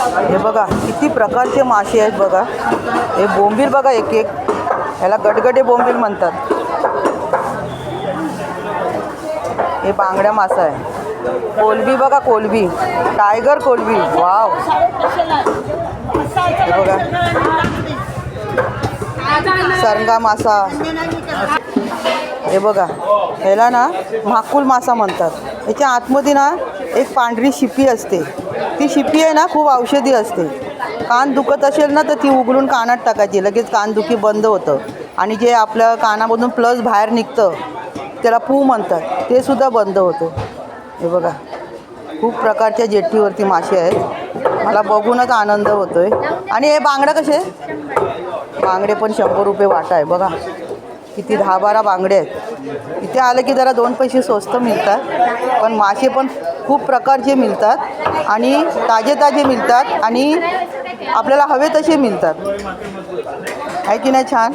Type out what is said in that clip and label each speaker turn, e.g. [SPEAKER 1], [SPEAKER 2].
[SPEAKER 1] हे बघा किती प्रकारचे मासे आहेत बघा. हे बोंबील बघा एक एक. ह्याला गडगडे बोंबील म्हणतात. हे बांगड्या मासा आहे. कोलबी बघा कोलबी. टायगर कोलबी. वाव. हे बघा. सरंगा मासा. हे बघा. ह्याला ना म्हाकुल मासा म्हणतात. याच्या आतमध्ये ना एक पांढरी शिपी असते. ती शिपी आहे ना खूप औषधी असते. कान दुखत असेल ना तर ती उघडून कानात टाकायची. लगेच कानदुखी बंद होतं. आणि जे आपल्या कानामधून प्लस बाहेर निघतं त्याला पू म्हणतात. ते सुद्धा बंद होतं. हे बघा. खूप प्रकारच्या जेट्टीवरती मासे आहेत. मला बघूनच आनंद होतोय. आणि हे बांगडं कसे? बांगडे पण शंभर रुपये वाटा आहे. बघा. किती दहा बारा बांगडे आहेत. इथे आलं की जरा दोन पैसे स्वस्त मिळतात. पण मासे पण खूप प्रकारचे मिळतात आणि ताजे ताजे मिळतात आणि आपल्याला हवे तसे मिळतात. आहे की नाही छान?